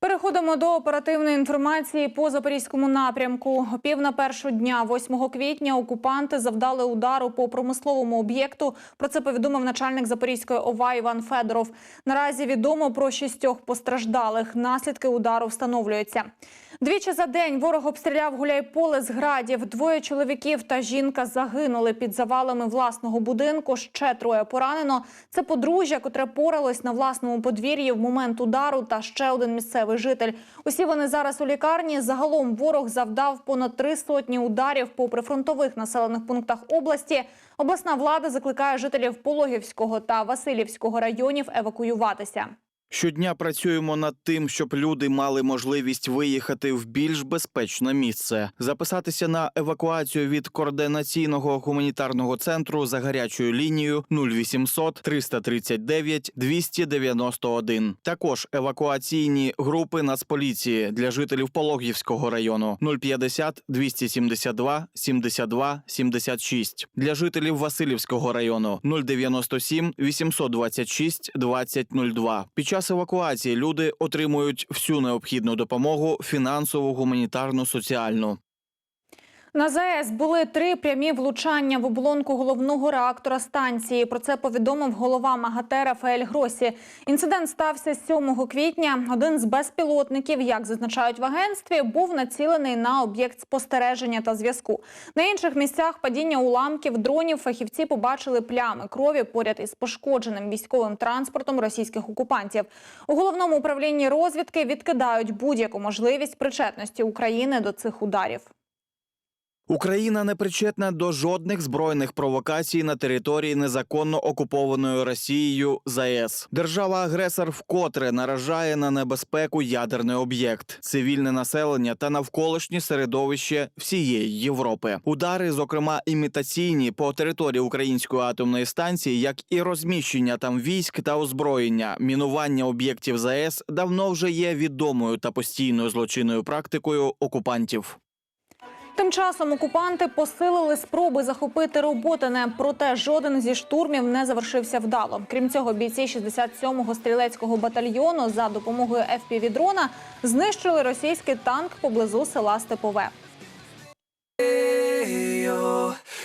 Переходимо до оперативної інформації по запорізькому напрямку. Пів на першу дня, 8 квітня, окупанти завдали удару по промисловому об'єкту. Про це повідомив начальник Запорізької ОВА Іван Федоров. Наразі відомо про шістьох постраждалих. Наслідки удару встановлюються. Двічі за день ворог обстріляв гуляйполе з градів. Двоє чоловіків та жінка загинули під завалами власного будинку. Ще троє поранено. Це подружжя, котре поралось на власному подвір'ї в момент удару, та ще один місцевий житель. Усі вони зараз у лікарні. Загалом ворог завдав понад три сотні ударів по прифронтових населених пунктах області. Обласна влада закликає жителів Пологівського та Васильівського районів евакуюватися. Щодня працюємо над тим, щоб люди мали можливість виїхати в більш безпечне місце, записатися на евакуацію від координаційного гуманітарного центру за гарячою лінією 0800 339 291. Також евакуаційні групи Нацполіції для жителів Пологівського району 050 272 72 76. Для жителів Васильівського району 097 826 2002. Під час евакуації люди отримують всю необхідну допомогу фінансову, гуманітарну, соціальну. На ЗАЕС були три прямі влучання в оболонку головного реактора станції. Про це повідомив голова МАГАТЕ Рафаель Гросі. Інцидент стався 7 квітня. Один з безпілотників, як зазначають в агентстві, був націлений на об'єкт спостереження та зв'язку. На інших місцях падіння уламків дронів фахівці побачили плями крові поряд із пошкодженим військовим транспортом російських окупантів. У головному управлінні розвідки відкидають будь-яку можливість причетності України до цих ударів. Україна не причетна до жодних збройних провокацій на території незаконно окупованої Росією ЗАЕС. Держава-агресор вкотре наражає на небезпеку ядерний об'єкт, цивільне населення та навколишнє середовище всієї Європи. Удари, зокрема імітаційні по території української атомної станції, як і розміщення там військ та озброєння, мінування об'єктів ЗАЕС давно вже є відомою та постійною злочинною практикою окупантів. Тим часом окупанти посилили спроби захопити Роботине, проте жоден зі штурмів не завершився вдало. Крім цього, бійці 67-го стрілецького батальйону за допомогою FPV-дрона знищили російський танк поблизу села Степове.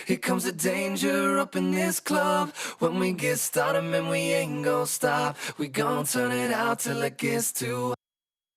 Here comes the danger up in this club. When we get started, man, we ain't gonna stop. We gon' turn it out till it gets too